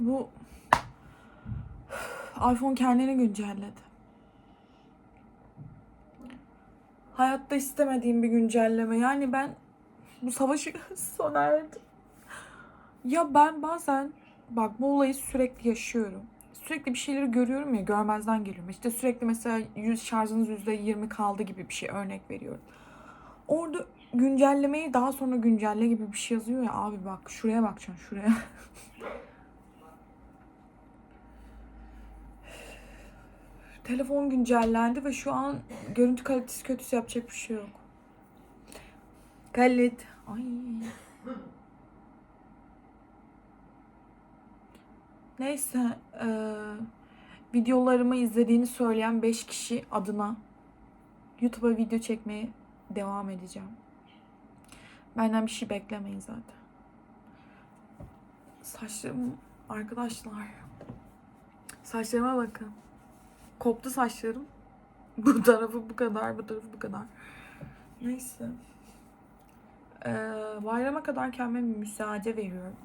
Bu iPhone kendini güncelledi. Hayatta istemediğim bir güncelleme. Yani ben bu savaşı sona erdim. Ya ben bazen bak bu olayı sürekli yaşıyorum. Sürekli bir şeyleri görüyorum ya görmezden geliyorum. İşte sürekli mesela yüz şarjınız yüzde yirmi kaldı gibi bir şey örnek veriyorum. Orada güncellemeyi daha sonra güncelle gibi bir şey yazıyor ya abi bak şuraya bakacaksın şuraya. Telefon güncellendi ve şu an görüntü kalitesi kötüsü yapacak bir şey yok. Kalit. Ay. Neyse, eee, videolarımı izlediğini söyleyen 5 kişi adına YouTube'a video çekmeye devam edeceğim. Benden bir şey beklemeyin zaten. Saçlarım arkadaşlar. Saçlarıma bakın. Koptu saçlarım. Bu tarafı bu kadar, bu tarafı bu kadar. Neyse. Ee, bayrama kadar kendime müsaade veriyorum.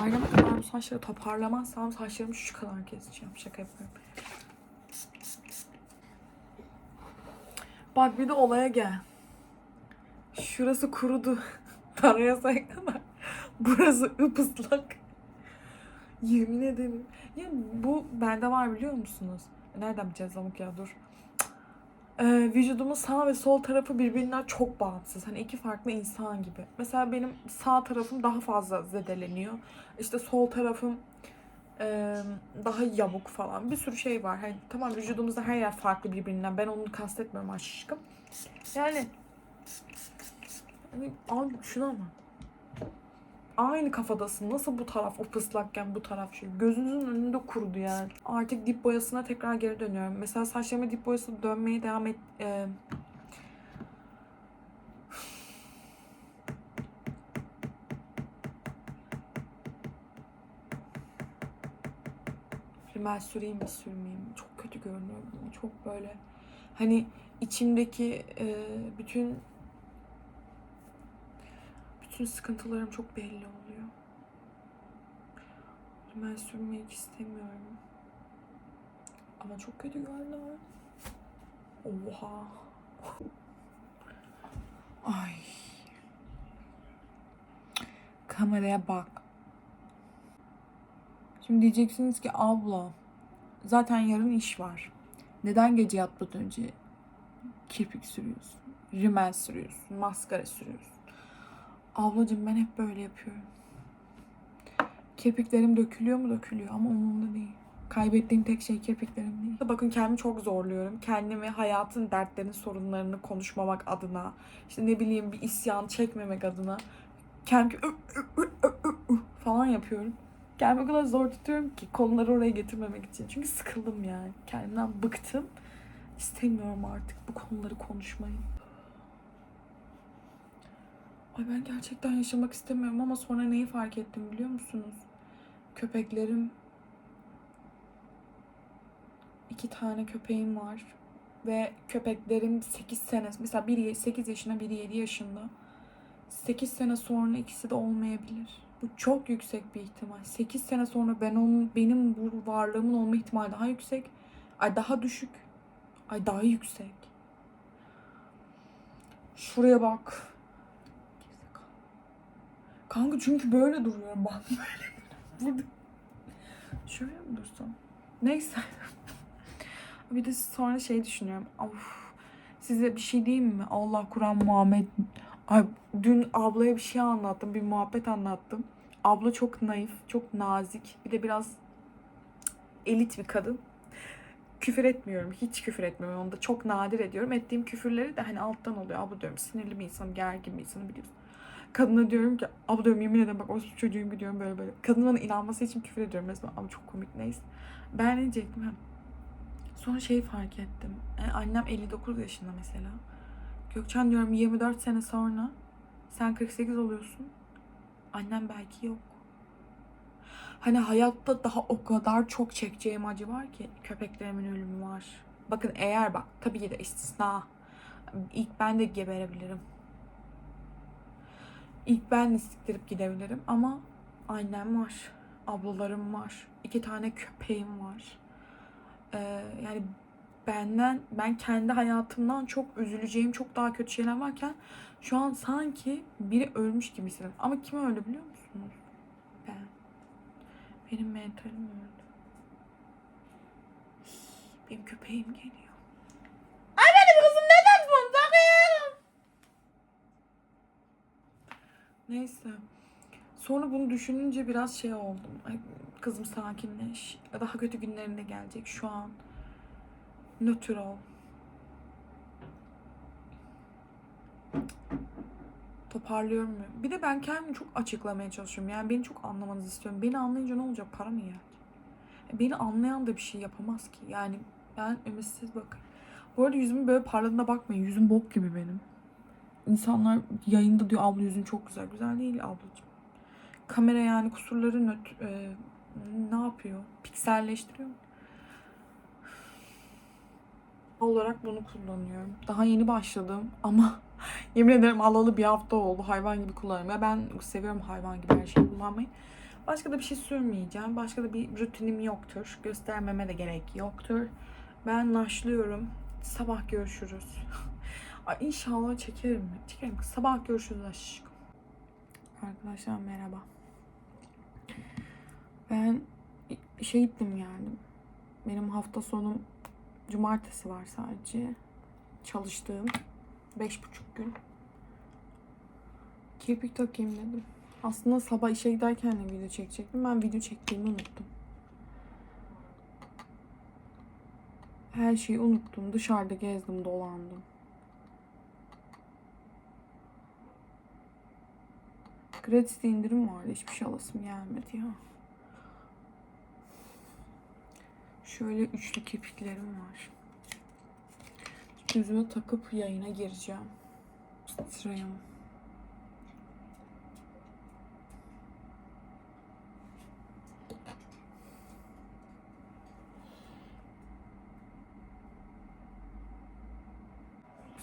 Bayrama kadar bu saçları toparlamazsam saçlarımı şu kadar keseceğim. Şaka yapıyorum. Bak bir de olaya gel. Şurası kurudu. Tarayasaya kadar. Burası ıpıslak. Yemin ederim. Ya bu bende var biliyor musunuz? Nereden bileceğiz amık ya dur. Ee, vücudumun sağ ve sol tarafı birbirinden çok bağımsız. Hani iki farklı insan gibi. Mesela benim sağ tarafım daha fazla zedeleniyor. İşte sol tarafım e, daha yamuk falan. Bir sürü şey var. Hani, tamam vücudumuzda her yer farklı birbirinden. Ben onu kastetmiyorum aşkım. Yani hani, abi şuna mı? Aynı kafadasın. Nasıl bu taraf o pıslakken bu taraf şey. Gözünüzün önünde kurudu yani. Artık dip boyasına tekrar geri dönüyorum. Mesela saçlarıma dip boyası dönmeye devam et. E, rimel süreyim mi sürmeyeyim mi? Çok kötü görünüyor. Çok böyle hani içimdeki e, bütün bütün sıkıntılarım çok belli oluyor. Sürmeyi hiç istemiyorum. Ama çok kötü görünüyor. Oha. Ay. Kameraya bak. Şimdi diyeceksiniz ki abla zaten yarın iş var. Neden gece yatmadan önce kirpik sürüyorsun? Rimel sürüyorsun, maskara sürüyorsun. Ablacığım ben hep böyle yapıyorum. Kirpiklerim dökülüyor mu dökülüyor ama umurumda değil. Kaybettiğim tek şey kirpiklerim değil. Bakın kendimi çok zorluyorum. Kendimi hayatın dertlerini, sorunlarını konuşmamak adına, işte ne bileyim bir isyan çekmemek adına kendimi falan yapıyorum. Kendimi o kadar zor tutuyorum ki konuları oraya getirmemek için. Çünkü sıkıldım yani. Kendimden bıktım. İstemiyorum artık bu konuları konuşmayı. Ay ben gerçekten yaşamak istemiyorum ama sonra neyi fark ettim biliyor musunuz? Köpeklerim iki tane köpeğim var ve köpeklerim 8 sene mesela biri 8 yaşında biri 7 yaşında 8 sene sonra ikisi de olmayabilir. Bu çok yüksek bir ihtimal. 8 sene sonra ben onun benim bu varlığımın olma ihtimali daha yüksek. Ay daha düşük. Ay daha yüksek. Şuraya bak. Kanka çünkü böyle duruyorum bak böyle. Burada. Şöyle mi dursam? Neyse. bir de sonra şey düşünüyorum. Of. Size bir şey diyeyim mi? Allah Kur'an Muhammed. Ay, dün ablaya bir şey anlattım. Bir muhabbet anlattım. Abla çok naif, çok nazik. Bir de biraz elit bir kadın. Küfür etmiyorum. Hiç küfür etmiyorum. Onu da çok nadir ediyorum. Ettiğim küfürleri de hani alttan oluyor. Abla diyorum sinirli bir insanım, gergin bir insanım biliyorsun. Kadına diyorum ki abla diyorum yemin ederim bak o çocuğum gidiyorum böyle böyle. Kadın bana inanması için küfür ediyorum resmen ama çok komik neyse. Ben ne diyecektim. Sonra şeyi fark ettim. Yani annem 59 yaşında mesela. Gökçen diyorum 24 sene sonra sen 48 oluyorsun. Annem belki yok. Hani hayatta daha o kadar çok çekeceğim acı var ki köpeklerimin ölümü var. Bakın eğer bak tabii ki de istisna. İlk ben de geberebilirim. İlk ben de siktirip gidebilirim ama annem var. ablalarım var. iki tane köpeğim var. Ee, yani benden, ben kendi hayatımdan çok üzüleceğim çok daha kötü şeyler varken şu an sanki biri ölmüş gibi hissediyorum. Ama kim öldü biliyor musunuz? Ben. Benim mentalim öldü. Benim köpeğim geliyor. Ay benim kızım neden bunu takıyorsun? Neyse. Sonra bunu düşününce biraz şey oldum. Ay, kızım sakinleş. Daha kötü günlerinde gelecek şu an. Nötr ol. Toparlıyorum ya. Bir de ben kendimi çok açıklamaya çalışıyorum. Yani beni çok anlamanızı istiyorum. Beni anlayınca ne olacak? Para mı yer? Beni anlayan da bir şey yapamaz ki. Yani ben ümitsiz bakın. Bu arada yüzümün böyle parladığına bakmayın. Yüzüm bok gibi benim. İnsanlar yayında diyor abla yüzün çok güzel. Güzel değil ablacığım. Kamera yani kusurları nöt, e, ne yapıyor? Pikselleştiriyor mu? olarak bunu kullanıyorum. Daha yeni başladım ama yemin ederim alalı bir hafta oldu. Hayvan gibi kullanıyorum. Ya ben seviyorum hayvan gibi her şeyi kullanmayı. Başka da bir şey sürmeyeceğim. Başka da bir rutinim yoktur. Göstermeme de gerek yoktur. Ben naşlıyorum. Sabah görüşürüz. Ay inşallah çekerim. Çekerim. Sabah görüşürüz aşkım. Arkadaşlar merhaba. Ben işe gittim geldim. Benim hafta sonum cumartesi var sadece. Çalıştığım. Beş buçuk gün. Kirpik takayım dedim. Aslında sabah işe giderken de video çekecektim. Ben video çektiğimi unuttum. Her şeyi unuttum. Dışarıda gezdim, dolandım. Gratis indirim vardı. Hiçbir şey alasım gelmedi ya. Şöyle üçlü kirpiklerim var. Yüzüme takıp yayına gireceğim. Sırayım.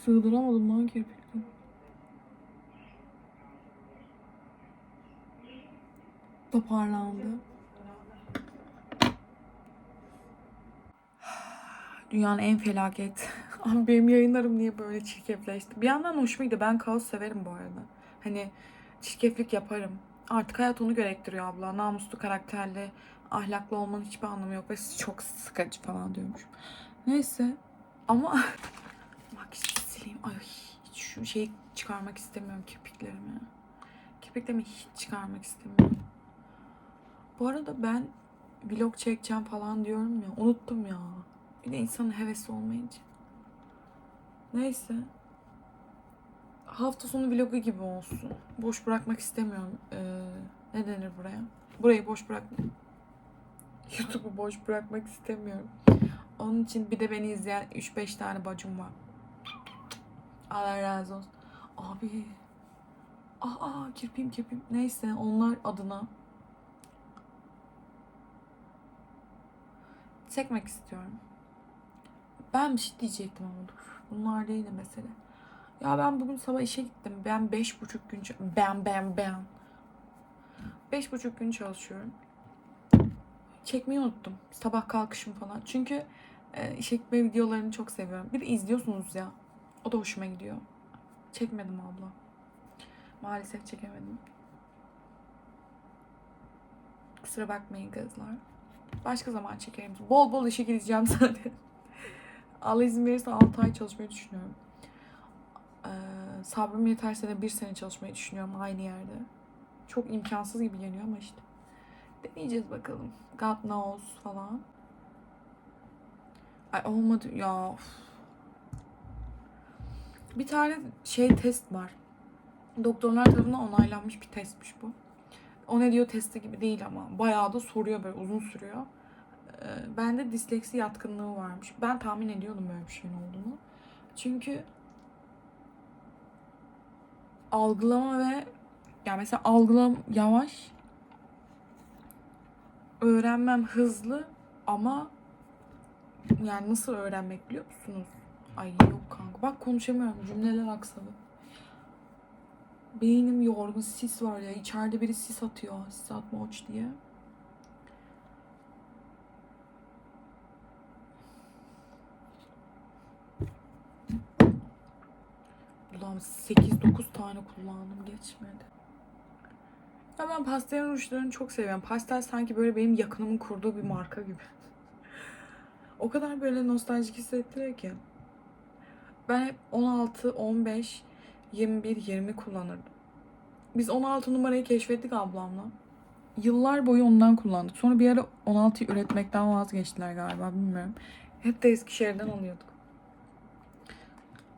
Sığdıramadım lan kirpikleri. Toparlandı. Dünyanın en felaket. Abi benim yayınlarım niye böyle çirkefleşti? Bir yandan hoşuma gidiyor. Ben kaos severim bu arada. Hani çirkeflik yaparım. Artık hayat onu gerektiriyor abla. Namuslu, karakterli, ahlaklı olmanın hiçbir anlamı yok. Ve çok sıkıcı falan diyormuşum. Neyse. Ama bak işte sileyim. Ay hiç şu şeyi çıkarmak istemiyorum kirpiklerimi. Kirpiklerimi hiç çıkarmak istemiyorum. Bu arada ben vlog çekeceğim falan diyorum ya. Unuttum ya. Bir de insanın hevesi olmayınca. Neyse. Hafta sonu vlogu gibi olsun. Boş bırakmak istemiyorum. Ee, ne denir buraya? Burayı boş bırak. YouTube'u boş bırakmak istemiyorum. Onun için bir de beni izleyen 3-5 tane bacım var. Allah razı olsun. Abi. Aa kirpim kirpim. Neyse onlar adına çekmek istiyorum. Ben bir şey diyecektim ama dur. Bunlar değil de mesele. Ya ben bugün sabah işe gittim. Ben beş buçuk gün ben ben ben beş buçuk gün çalışıyorum. Çekmeyi unuttum. Sabah kalkışım falan. Çünkü e, işe gitme videolarını çok seviyorum. Bir de izliyorsunuz ya. O da hoşuma gidiyor. Çekmedim abla. Maalesef çekemedim. Kusura bakmayın kızlar. Başka zaman çekerim. Bol bol işe gideceğim zaten. Allah izin verirse 6 ay çalışmayı düşünüyorum. Ee, sabrım yeterse de bir sene çalışmayı düşünüyorum aynı yerde. Çok imkansız gibi geliyor ama işte. Deneyeceğiz bakalım. God knows falan. Ay olmadı ya. of. Bir tane şey test var. Doktorlar tarafından onaylanmış bir testmiş bu. O ne diyor testi gibi değil ama. Bayağı da soruyor böyle uzun sürüyor. Ee, bende disleksi yatkınlığı varmış. Ben tahmin ediyordum böyle bir şeyin olduğunu. Çünkü algılama ve yani mesela algılam yavaş öğrenmem hızlı ama yani nasıl öğrenmek biliyor musunuz? Ay yok kanka. Bak konuşamıyorum. Cümleler aksadı beynim yorgun sis var ya içeride biri sis atıyor sis atma oç diye. Ulan 8-9 tane kullandım geçmedi. Ya ben pastel rujlarını çok seviyorum. Pastel sanki böyle benim yakınımın kurduğu bir marka gibi. o kadar böyle nostaljik hissettiriyor ki. Ben hep 16, 15, 21, 20 kullanırdım. Biz 16 numarayı keşfettik ablamla. Yıllar boyu ondan kullandık. Sonra bir ara 16'yı üretmekten vazgeçtiler galiba bilmiyorum. Hep de Eskişehir'den alıyorduk.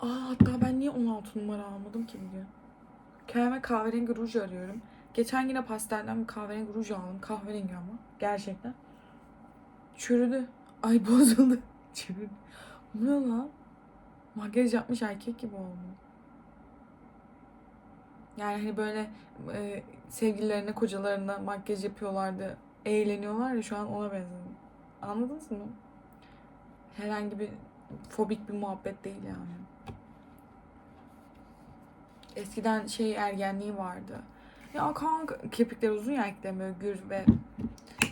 Aa hatta ben niye 16 numara almadım ki bugün? Kendime kahverengi ruj arıyorum. Geçen yine pastelden bir kahverengi ruj aldım. Kahverengi ama. Gerçekten. Çürüdü. Ay bozuldu. Çürüdü. Bu ne lan? Makyaj yapmış erkek gibi oldu. Yani hani böyle e, sevgililerine, kocalarına makyaj yapıyorlardı. Eğleniyorlar ya şu an ona benziyor. Anladınız mı? Herhangi bir fobik bir muhabbet değil yani. Eskiden şey ergenliği vardı. Ya kanka kirpikler uzun ya erkeklerin böyle gür ve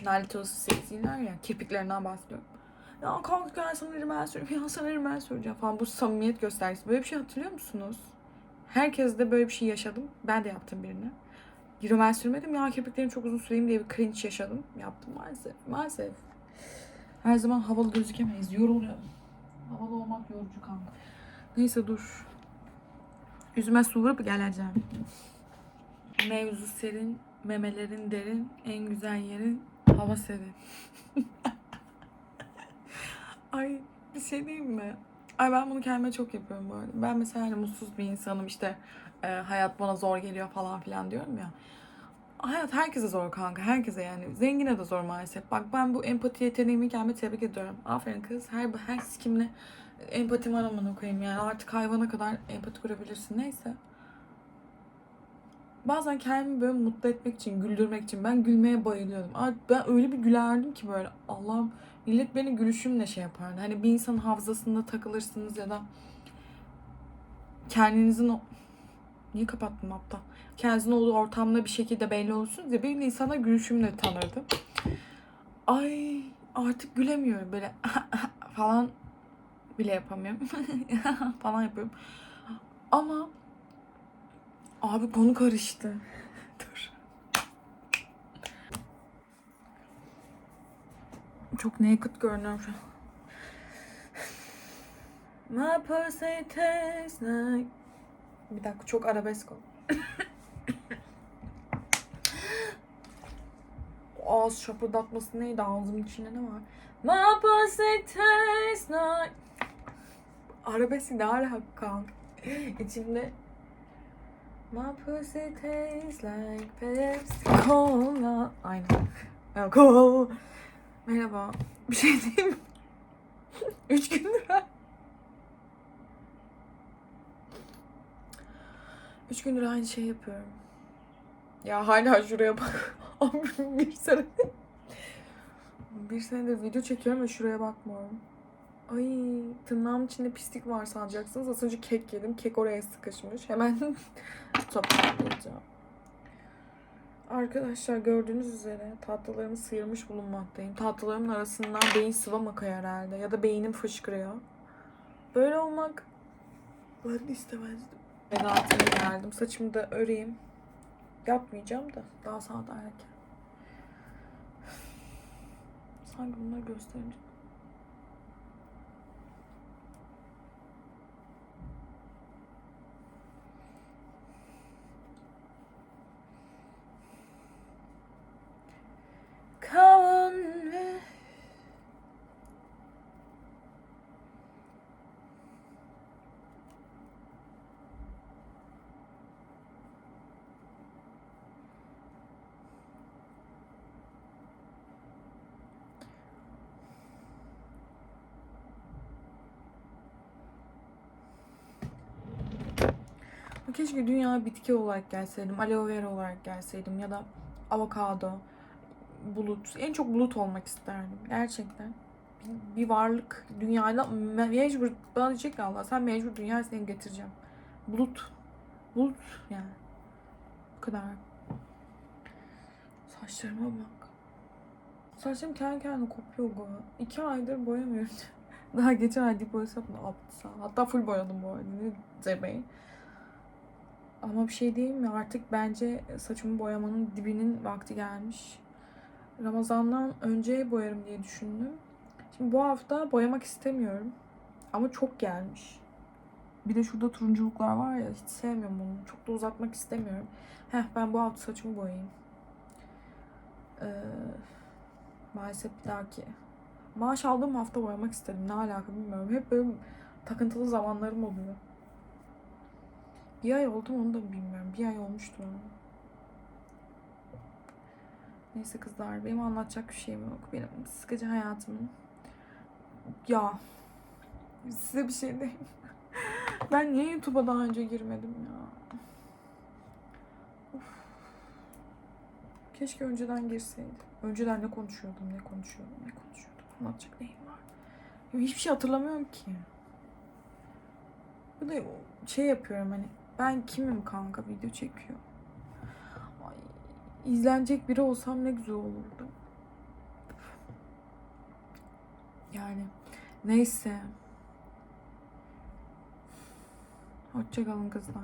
nalitosu seksiler ya kirpiklerinden bahsediyorum. Ya kanka gel sana rimel süreyim ya sana rimel süreceğim falan bu samimiyet göstergesi. Böyle bir şey hatırlıyor musunuz? Herkes de böyle bir şey yaşadım. Ben de yaptım birini. Rimel sürmedim ya kirpiklerim çok uzun süreyim diye bir cringe yaşadım. Yaptım maalesef. Maalesef. Her zaman havalı gözükemeyiz. Yoruluyorum. Havalı olmak yorucu kanka. Neyse dur. Yüzüme su vurup geleceğim. Mevzu serin, memelerin derin, en güzel yerin hava serin. Ay bir şey diyeyim mi? Ay ben bunu kendime çok yapıyorum bu arada. Ben mesela hani mutsuz bir insanım işte e, hayat bana zor geliyor falan filan diyorum ya. Hayat herkese zor kanka. Herkese yani. Zengine de zor maalesef. Bak ben bu empati yeteneğimi kendime tebrik ediyorum. Aferin kız. Her, her kimle empati var amına koyayım yani. Artık hayvana kadar empati kurabilirsin. Neyse. Bazen kendimi böyle mutlu etmek için, güldürmek için ben gülmeye bayılıyordum. Ben öyle bir gülerdim ki böyle Allah'ım millet beni gülüşümle şey yapardı. Hani bir insanın hafızasında takılırsınız ya da kendinizin o... Niye kapattım aptal? Kendinizin olduğu ortamda bir şekilde belli olursunuz ya benim insana gülüşümle tanırdım. Ay artık gülemiyorum böyle falan bile yapamıyorum. falan yapıyorum. Ama abi konu karıştı. Dur. Çok naked görünüyorum şu an. My pussy tastes like... Bir dakika çok arabesk ol. Ağız şapırdatması neydi? Ağzımın içinde ne var? My pussy tastes like... Arabesk ne alaka? İçimde... My pussy tastes like Pepsi Cola. Aynen. Cola. Merhaba. Bir şey diyeyim mi? Üç gündür ha- Üç gündür aynı şey yapıyorum. Ya hala şuraya bak. Bir sene... bir senedir video çekiyorum ve şuraya bakmıyorum. Ay tırnağımın içinde pislik var sanacaksınız. Az önce kek yedim. Kek oraya sıkışmış. Hemen toparlayacağım. Arkadaşlar gördüğünüz üzere tatlılarımı sıyırmış bulunmaktayım. Tatlılarımın arasından beyin sıvam akıyor herhalde. Ya da beynim fışkırıyor. Böyle olmak ben istemezdim. Vedatime geldim. Saçımı da öreyim. Yapmayacağım da daha saat erken. Sanki bunları göstereceğim. Kavun ve Keşke dünya bitki olarak gelseydim, aloe vera olarak gelseydim ya da avokado, bulut. En çok bulut olmak isterdim gerçekten. Bir, bir varlık dünyayla me- mecbur bana diyecek ki Allah sen mecbur dünya seni getireceğim. Bulut. Bulut yani. Bu kadar. Saçlarıma bak. Saçlarım kendi kendine kopuyor bu. İki aydır boyamıyorum. Daha geçen ay dip boyası yapmadım. Hatta full boyadım bu arada. Ne zebeği. Ama bir şey diyeyim mi? Artık bence saçımı boyamanın dibinin vakti gelmiş. Ramazan'dan önce boyarım diye düşündüm. Şimdi bu hafta boyamak istemiyorum. Ama çok gelmiş. Bir de şurada turunculuklar var ya hiç sevmiyorum onu. Çok da uzatmak istemiyorum. Heh ben bu hafta saçımı boyayayım. Ee, maalesef bir dahaki. Maaş aldığım hafta boyamak istedim. Ne alaka bilmiyorum. Hep böyle takıntılı zamanlarım oluyor. Bir ay oldu mu onu da bilmiyorum. Bir ay olmuştu ama. Neyse kızlar benim anlatacak bir şeyim yok. Benim sıkıcı hayatımın. Ya size bir şey diyeyim. Ben niye YouTube'a daha önce girmedim ya? Keşke önceden girseydim. Önceden ne konuşuyordum, ne konuşuyordum, ne konuşuyordum. Anlatacak neyim var? Hiçbir şey hatırlamıyorum ki. Bir de şey yapıyorum hani ben kimim kanka video çekiyor. Ay, izlenecek biri olsam ne güzel olurdu. Yani neyse. Hoşçakalın kızlar.